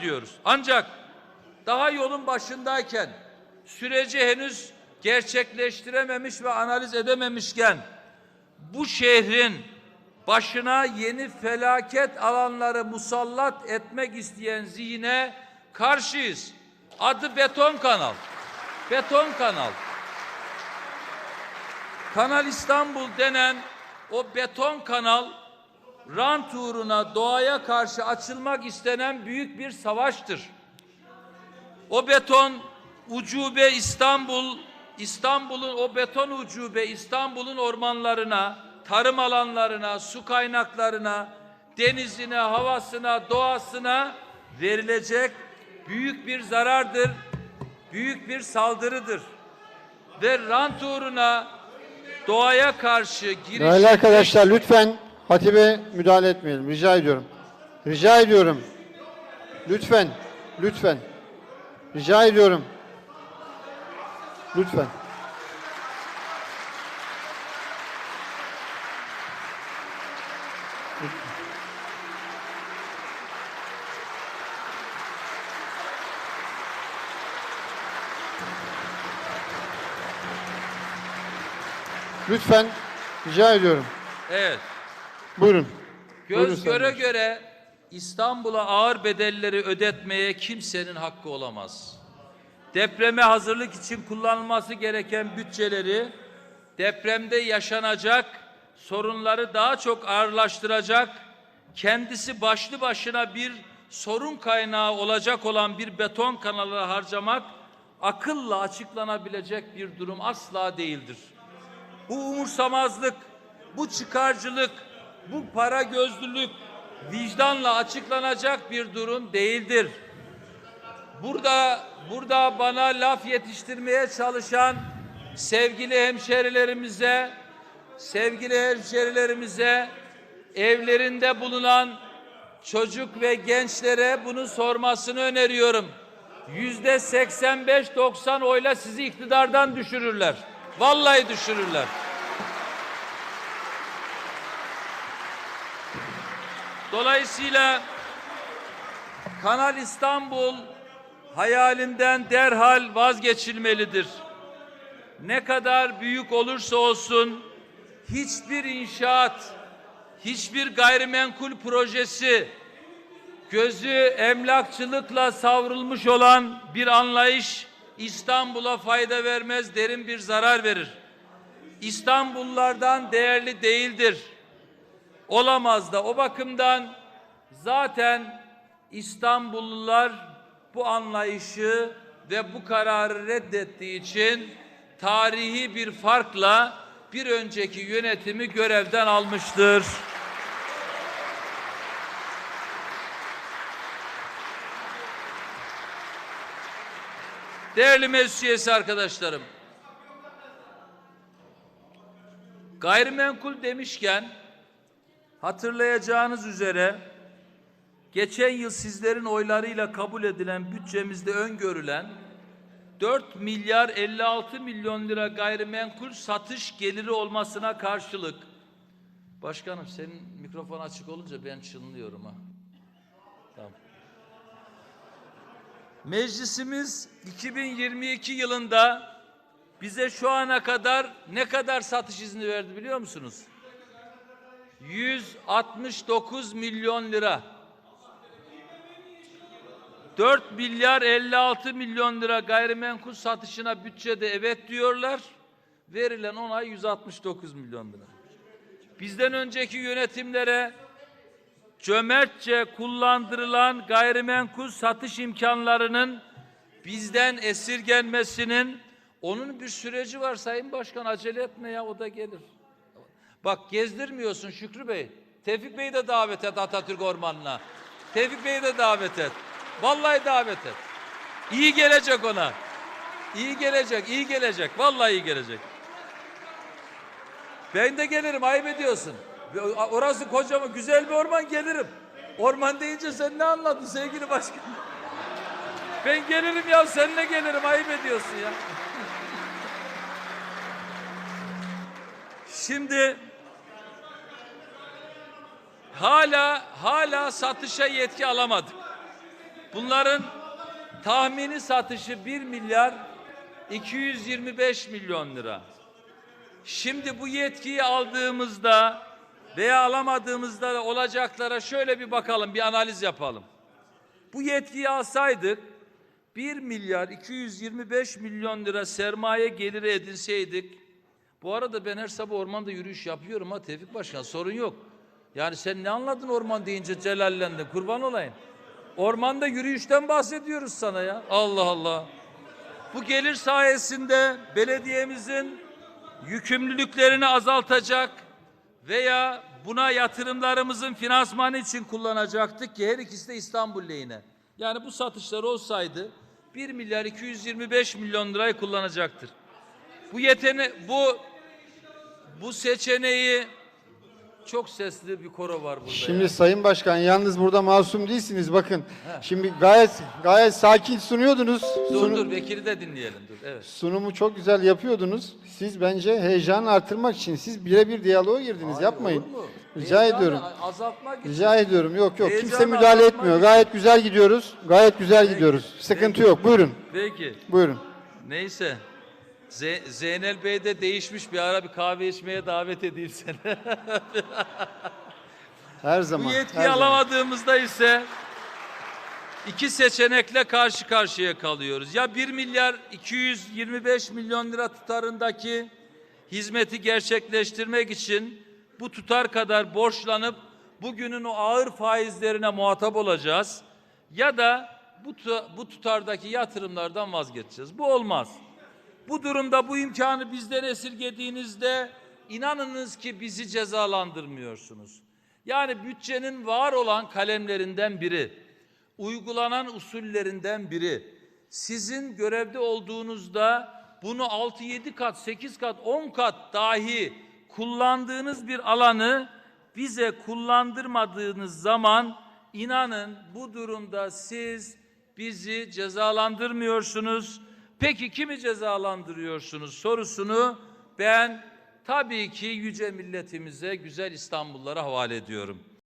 ediyoruz. Ancak daha yolun başındayken süreci henüz gerçekleştirememiş ve analiz edememişken bu şehrin başına yeni felaket alanları musallat etmek isteyen zihne karşıyız. Adı beton kanal. Beton kanal. Kanal İstanbul denen o beton kanal rant uğruna doğaya karşı açılmak istenen büyük bir savaştır. O beton ucube İstanbul, İstanbul'un o beton ucube İstanbul'un ormanlarına, tarım alanlarına, su kaynaklarına, denizine, havasına, doğasına verilecek büyük bir zarardır, büyük bir saldırıdır. Ve rant uğruna doğaya karşı giriş Değerli arkadaşlar lütfen hatibe müdahale etmeyelim. Rica ediyorum. Rica ediyorum. Lütfen. Lütfen. Rica ediyorum. Lütfen. Lütfen. Rica ediyorum. Evet. Buyurun. Buyurun Göz Sayın göre göre İstanbul'a ağır bedelleri ödetmeye kimsenin hakkı olamaz. Depreme hazırlık için kullanılması gereken bütçeleri depremde yaşanacak sorunları daha çok ağırlaştıracak, kendisi başlı başına bir sorun kaynağı olacak olan bir beton kanalı harcamak akılla açıklanabilecek bir durum asla değildir. Bu umursamazlık, bu çıkarcılık, bu para gözlülük vicdanla açıklanacak bir durum değildir. Burada burada bana laf yetiştirmeye çalışan sevgili hemşerilerimize, sevgili hemşerilerimize evlerinde bulunan çocuk ve gençlere bunu sormasını öneriyorum. Yüzde 85-90 oyla sizi iktidardan düşürürler. Vallahi düşürürler. Dolayısıyla Kanal İstanbul hayalinden derhal vazgeçilmelidir. Ne kadar büyük olursa olsun hiçbir inşaat, hiçbir gayrimenkul projesi gözü emlakçılıkla savrulmuş olan bir anlayış İstanbul'a fayda vermez, derin bir zarar verir. İstanbullulardan değerli değildir. Olamaz da o bakımdan zaten İstanbullular bu anlayışı ve bu kararı reddettiği için tarihi bir farkla bir önceki yönetimi görevden almıştır. Değerli meclis arkadaşlarım, gayrimenkul demişken hatırlayacağınız üzere geçen yıl sizlerin oylarıyla kabul edilen bütçemizde öngörülen 4 milyar 56 milyon lira gayrimenkul satış geliri olmasına karşılık Başkanım senin mikrofon açık olunca ben çınlıyorum ha. Tamam. Meclisimiz 2022 yılında bize şu ana kadar ne kadar satış izni verdi biliyor musunuz? 169 milyon lira. 4 milyar 56 milyon lira gayrimenkul satışına bütçede evet diyorlar. Verilen onay 169 milyon lira. Bizden önceki yönetimlere cömertçe kullandırılan gayrimenkul satış imkanlarının bizden esirgenmesinin onun bir süreci var Sayın Başkan acele etme ya o da gelir. Bak gezdirmiyorsun Şükrü Bey. Tevfik Bey'i de davet et Atatürk Ormanı'na. Tevfik Bey'i de davet et. Vallahi davet et. İyi gelecek ona. İyi gelecek, iyi gelecek. Vallahi iyi gelecek. Ben de gelirim, ayıp ediyorsun. Orası kocaman, güzel bir orman gelirim. Orman deyince sen ne anladın sevgili başkan? Ben gelirim ya, seninle gelirim, ayıp ediyorsun ya. Şimdi hala hala satışa yetki alamadık. Bunların tahmini satışı 1 milyar 225 milyon lira. Şimdi bu yetkiyi aldığımızda veya alamadığımızda da olacaklara şöyle bir bakalım, bir analiz yapalım. Bu yetkiyi alsaydık 1 milyar 225 milyon lira sermaye geliri edinseydik bu arada ben her sabah ormanda yürüyüş yapıyorum ha Tevfik Başkan sorun yok. Yani sen ne anladın orman deyince celallendin kurban olayım. Ormanda yürüyüşten bahsediyoruz sana ya. Allah Allah. Bu gelir sayesinde belediyemizin yükümlülüklerini azaltacak veya buna yatırımlarımızın finansmanı için kullanacaktık ki her ikisi de İstanbul lehine. Yani bu satışlar olsaydı 1 milyar 225 milyon lirayı kullanacaktır. Bu yetene bu bu seçeneği çok sesli bir koro var burada. Şimdi ya. Sayın Başkan yalnız burada masum değilsiniz bakın. Şimdi gayet gayet sakin sunuyordunuz. Dur Sunu- dur Bekir'i de dinleyelim dur. Evet. Sunumu çok güzel yapıyordunuz. Siz bence heyecanı artırmak için siz birebir diyaloğa girdiniz. Hayır, Yapmayın. Rica Heyecanı ediyorum. Azaltmak için. Rica ediyorum. Yok yok. Kimse Heyecanı müdahale azaltmak etmiyor. için. Gayet güzel gidiyoruz. Gayet güzel gidiyoruz. Sıkıntı yok. Buyurun. Peki. Buyurun. Neyse. Z- Zeynel Bey de değişmiş bir ara bir kahve içmeye davet edeyim seni. Her zaman. Bu her yetkiyi zaman. alamadığımızda ise iki seçenekle karşı karşıya kalıyoruz. Ya 1 milyar 225 milyon lira tutarındaki hizmeti gerçekleştirmek için bu tutar kadar borçlanıp bugünün o ağır faizlerine muhatap olacağız. Ya da bu, bu tutardaki yatırımlardan vazgeçeceğiz. Bu olmaz. Bu durumda bu imkanı bizden esirgediğinizde inanınız ki bizi cezalandırmıyorsunuz. Yani bütçenin var olan kalemlerinden biri, uygulanan usullerinden biri. Sizin görevde olduğunuzda bunu 6-7 kat, 8 kat, 10 kat dahi kullandığınız bir alanı bize kullandırmadığınız zaman inanın bu durumda siz bizi cezalandırmıyorsunuz. Peki kimi cezalandırıyorsunuz sorusunu ben tabii ki yüce milletimize, güzel İstanbullara havale ediyorum.